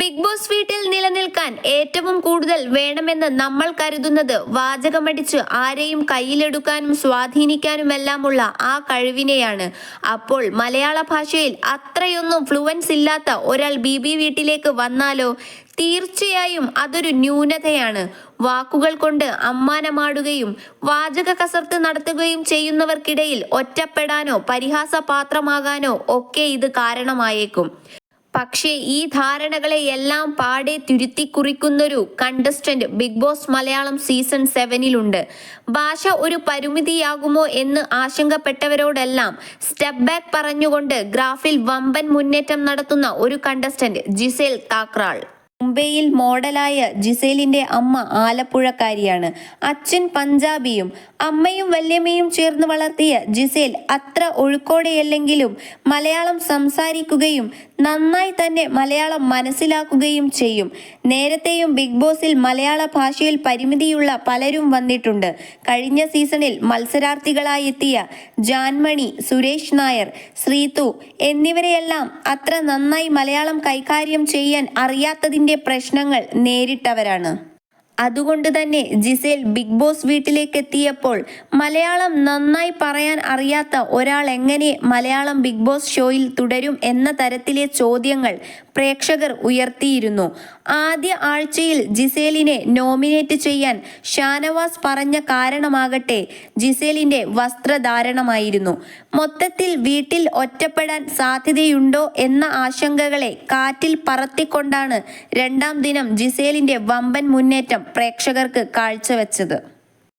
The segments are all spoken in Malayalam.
ബിഗ് ബോസ് വീട്ടിൽ നിലനിൽക്കാൻ ഏറ്റവും കൂടുതൽ വേണമെന്ന് നമ്മൾ കരുതുന്നത് വാചകമടിച്ച് ആരെയും കയ്യിലെടുക്കാനും സ്വാധീനിക്കാനുമെല്ലാമുള്ള ആ കഴിവിനെയാണ്. അപ്പോൾ മലയാള ഭാഷയിൽ അത്രയൊന്നും ഫ്ലുവൻസ് ഇല്ലാത്ത ഒരാൾ ബി ബി വീട്ടിലേക്ക് വന്നാലോ? തീർച്ചയായും അതൊരു ന്യൂനതയാണ്. വാക്കുകൾ കൊണ്ട് അമ്മാനമാടുകയും വാചക കസർത്ത് നടത്തുകയും ചെയ്യുന്നവർക്കിടയിൽ ഒറ്റപ്പെടാനോ പരിഹാസപാത്രമാകാനോ ഒക്കെ ഇത് കാരണമായേക്കും. പക്ഷേ ഈ ധാരണകളെ എല്ലാം പാടെ തിരുത്തി കുറിക്കുന്നൊരു contestant Bigg Boss Malayalam season സെവനിലുണ്ട് ഭാഷ ഒരു പരിമിതിയാകുമോ എന്ന് ആശങ്കപ്പെട്ടവരോടെല്ലാം സ്റ്റെപ്പ് ബാക്ക് പറഞ്ഞുകൊണ്ട് ഗ്രാഫിൽ വമ്പൻ മുന്നേറ്റം നടത്തുന്ന ഒരു കണ്ടസ്റ്റന്റ് ജിസേൽ താക്രാൾ. മുംബൈയിൽ മോഡലായ ജിസേലിന്റെ അമ്മ ആലപ്പുഴക്കാരിയാണ്. അച്ഛൻ പഞ്ചാബിയും അമ്മയും വല്യമ്മയും ചേർന്ന് വളർത്തിയ ജിസേൽ അത്ര ഒഴുക്കോടെയല്ലെങ്കിലും മലയാളം സംസാരിക്കുകയും നന്നായി തന്നെ മലയാളം മനസ്സിലാക്കുകയും ചെയ്യും. നേരത്തെയും ബിഗ് ബോസിൽ മലയാള ഭാഷയിൽ പരിമിതിയുള്ള പലരും വന്നിട്ടുണ്ട്. കഴിഞ്ഞ സീസണിൽ മത്സരാർത്ഥികളായി എത്തിയ ജാൻമണി സുരേഷ് നായർ ശ്രീതു എന്നിവരെയെല്ലാം അത്ര നന്നായി മലയാളം കൈകാര്യം ചെയ്യാൻ അറിയാത്തതിന്റെ പ്രശ്നങ്ങൾ നേരിട്ടവരാണ്. അതുകൊണ്ട് തന്നെ ജിസേൽ ബിഗ് ബോസ് വീട്ടിലേക്ക് എത്തിയപ്പോൾ മലയാളം നന്നായി പറയാൻ അറിയാത്ത ഒരാൾ എങ്ങനെ മലയാളം ബിഗ് ബോസ് ഷോയിൽ തുടരും എന്ന തരത്തിലെ ചോദ്യങ്ങൾ പ്രേക്ഷകർ ഉയർത്തിയിരുന്നു. ആദ്യ ആഴ്ചയിൽ ജിസേലിനെ നോമിനേറ്റ് ചെയ്യാൻ ഷാനവാസ് പറഞ്ഞ കാരണമാകട്ടെ ജിസേലിന്റെ വസ്ത്രധാരണമായിരുന്നു. മൊത്തത്തിൽ വീട്ടിൽ ഒറ്റപ്പെടാൻ സാധ്യതയുണ്ടോ എന്ന ആശങ്കകളെ കാറ്റിൽ പറത്തിക്കൊണ്ടാണ് രണ്ടാം ദിനം ജിസേലിന്റെ വമ്പൻ മുന്നേറ്റം പ്രേക്ഷകർക്ക് കാഴ്ചവെച്ചത്.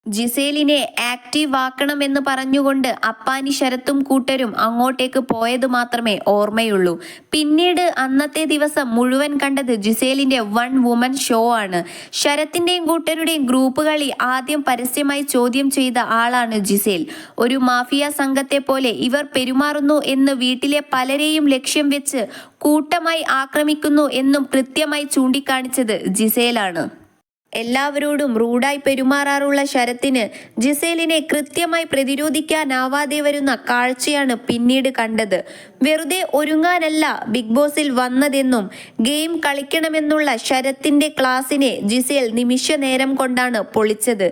ജിസേലിനെ ആക്റ്റീവ് ആക്കണമെന്ന് പറഞ്ഞുകൊണ്ട് അപ്പാനി ശരത്തും കൂട്ടരും അങ്ങോട്ടേക്ക് പോയത് മാത്രമേ ഓർമ്മയുള്ളൂ. പിന്നീട് അന്നത്തെ ദിവസം മുഴുവൻ കണ്ടത് ജിസേലിന്റെ വൺ വുമൻ ഷോ ആണ്. ശരത്തിന്റെയും കൂട്ടരുടെയും ഗ്രൂപ്പ് കളി ആദ്യം പരസ്യമായി ചോദ്യം ചെയ്ത ആളാണ് ജിസേൽ. ഒരു മാഫിയ സംഘത്തെ പോലെ ഇവർ പെരുമാറുന്നു എന്ന് വീട്ടിലെ പലരെയും ലക്ഷ്യം വെച്ച് കൂട്ടമായി ആക്രമിക്കുന്നു എന്നും കൃത്യമായി ചൂണ്ടിക്കാണിച്ചത് ജിസേലാണ്. എല്ലാവരോടും റൂഡായി പെരുമാറാറുള്ള ശരത്തിന് ജിസേലിനെ കൃത്യമായി പ്രതിരോധിക്കാനാവാതെ വരുന്ന കാഴ്ചയാണ് പിന്നീട് കണ്ടത്. വെറുതെ ഒരുങ്ങാനല്ല ബിഗ് ബോസിൽ വന്നതെന്നും ഗെയിം കളിക്കണമെന്നുള്ള ശരത്തിന്റെ ക്ലാസിനെ ജിസേൽ നിമിഷ നേരം കൊണ്ടാണ് പൊളിച്ചത്.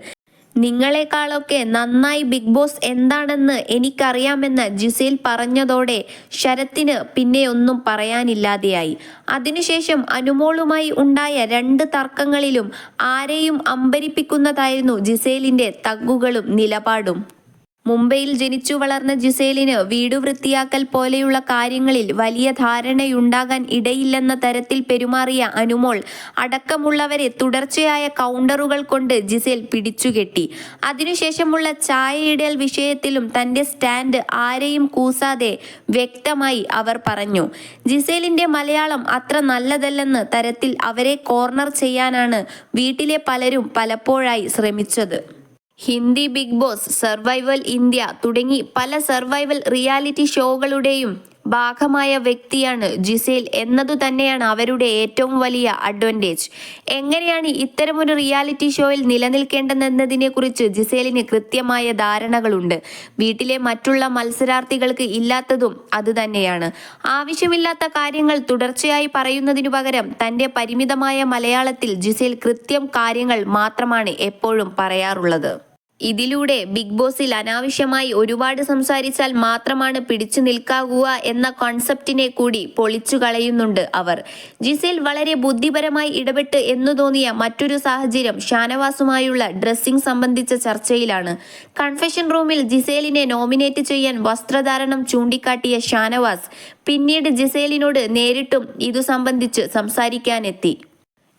നിങ്ങളെക്കാളൊക്കെ നന്നായി ബിഗ് ബോസ് എന്താണെന്ന് എനിക്കറിയാമെന്ന് ജിസേൽ പറഞ്ഞതോടെ ശരത്തിന് പിന്നെ ഒന്നും പറയാനില്ലാതെയായി. അതിനുശേഷം അനുമോളുമായി ഉണ്ടായ രണ്ട് തർക്കങ്ങളിലും ആരെയും അമ്പരിപ്പിക്കുന്നതായിരുന്നു ജിസേലിന്റെ തഗ്ഗുകളും നിലപാടും. മുംബൈയിൽ ജനിച്ചു വളർന്ന ജിസേലിന് വീടു വൃത്തിയാക്കൽ പോലെയുള്ള കാര്യങ്ങളിൽ വലിയ ധാരണയുണ്ടാകാൻ ഇടയില്ലെന്ന തരത്തിൽ പെരുമാറിയ അനുമോൾ അടക്കമുള്ളവരെ തുടർച്ചയായ കൗണ്ടറുകൾ കൊണ്ട് ജിസേൽ പിടിച്ചുകെട്ടി. അതിനുശേഷമുള്ള ചായയിടൽ വിഷയത്തിലും തന്റെ സ്റ്റാൻഡ് ആരെയും കൂസാതെ വ്യക്തമായി അവർ പറഞ്ഞു. ജിസേലിന്റെ മലയാളം അത്ര നല്ലതല്ലെന്ന് തരത്തിൽ അവരെ കോർണർ ചെയ്യാനാണ് വീട്ടിലെ പലരും പലപ്പോഴായി ശ്രമിച്ചത്. Hindi Bigg Boss survival India തുടങ്ങി പല സർവൈവൽ റിയാലിറ്റി ഷോകളുടെയും ഭാഗമായ വ്യക്തിയാണ് ജിസേൽ എന്നതു തന്നെയാണ് അവരുടെ ഏറ്റവും വലിയ അഡ്വാന്റേജ്. എങ്ങനെയാണ് ഇത്തരമൊരു റിയാലിറ്റി ഷോയിൽ നിലനിൽക്കേണ്ടതെന്നതിനെ കുറിച്ച് ജിസേലിന് കൃത്യമായ ധാരണകളുണ്ട്. വീട്ടിലെ മറ്റുള്ള മത്സരാർത്ഥികൾക്ക് ഇല്ലാത്തതും അതുതന്നെയാണ് ആവശ്യമില്ലാത്ത കാര്യങ്ങൾ തുടർച്ചയായി പറയുന്നതിനു പകരം തന്റെ പരിമിതമായ മലയാളത്തിൽ ജിസേൽ കൃത്യം കാര്യങ്ങൾ മാത്രമാണ് എപ്പോഴും പറയാറുള്ളത്. ഇതിലൂടെ ബിഗ് ബോസിൽ അനാവശ്യമായി ഒരുപാട് സംസാരിച്ചാൽ മാത്രമാണ് പിടിച്ചു നിൽക്കാകുക എന്ന കോൺസെപ്റ്റിനെ കൂടി പൊളിച്ചു കളയുന്നുണ്ട് അവർ. ജിസേൽ വളരെ ബുദ്ധിപരമായി ഇടപെട്ട് എന്നു തോന്നിയ മറ്റൊരു സാഹചര്യം ഷാനവാസുമായുള്ള ഡ്രസ്സിംഗ് സംബന്ധിച്ച ചർച്ചയിലാണ്. കൺഫെഷൻ റൂമിൽ ജിസേലിനെ നോമിനേറ്റ് ചെയ്യാൻ വസ്ത്രധാരണം ചൂണ്ടിക്കാട്ടിയ ഷാനവാസ് പിന്നീട് ജിസേലിനോട് നേരിട്ടും ഇതു സംബന്ധിച്ച് സംസാരിക്കാനെത്തി.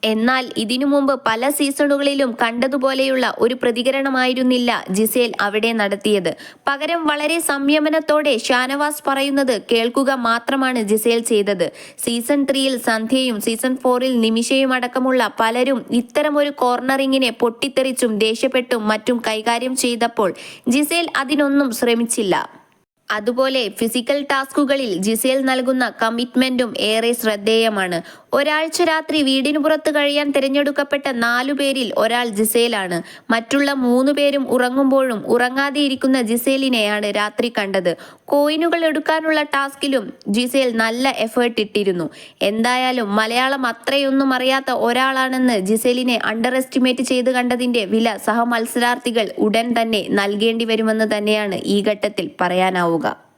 എന്നാൽ ഇതിനു മുമ്പ് പല സീസണുകളിലും കണ്ടതുപോലെയുള്ള ഒരു പ്രതികരണമായിരുന്നില്ല ജിസേൽ അവിടെ നടത്തിയത്. പകരം വളരെ സംയമനത്തോടെ ഷാനവാസ് പറയുന്നത് കേൾക്കുക മാത്രമാണ് ജിസേൽ ചെയ്തത്. സീസൺ ത്രീയിൽ സന്ധ്യയും സീസൺ ഫോറിൽ നിമിഷയും അടക്കമുള്ള പലരും ഇത്തരമൊരു കോർണറിങ്ങിനെ പൊട്ടിത്തെറിച്ചും ദേഷ്യപ്പെട്ടും മറ്റും കൈകാര്യം ചെയ്തപ്പോൾ ജിസേൽ അതിനൊന്നും ശ്രമിച്ചില്ല. അതുപോലെ ഫിസിക്കൽ ടാസ്കുകളിൽ ജിസേൽ നൽകുന്ന കമ്മിറ്റ്മെന്റും ഏറെ ശ്രദ്ധേയമാണ്. ഒരാഴ്ച രാത്രി വീടിന് പുറത്ത് കഴിയാൻ തിരഞ്ഞെടുക്കപ്പെട്ട നാലു പേരിൽ ഒരാൾ ജിസേലാണ്. മറ്റുള്ള മൂന്ന് പേരും ഉറങ്ങുമ്പോഴും ഉറങ്ങാതെ ഇരിക്കുന്ന ജിസേലിനെയാണ് രാത്രി കണ്ടത്. കോയിനുകൾ എടുക്കാനുള്ള ടാസ്കിലും ജിസേൽ നല്ല എഫേർട്ട് ഇട്ടിരുന്നു. എന്തായാലും മലയാളം അത്രയൊന്നും അറിയാത്ത ഒരാളാണെന്ന് ജിസേലിനെ അണ്ടർ എസ്റ്റിമേറ്റ് ചെയ്ത് കണ്ടതിന്റെ വില സഹമത്സരാർത്ഥികൾ ഉടൻ തന്നെ നൽകേണ്ടി വരുമെന്ന് തന്നെയാണ് ഈ ഘട്ടത്തിൽ പറയാനാവുക. പോകുക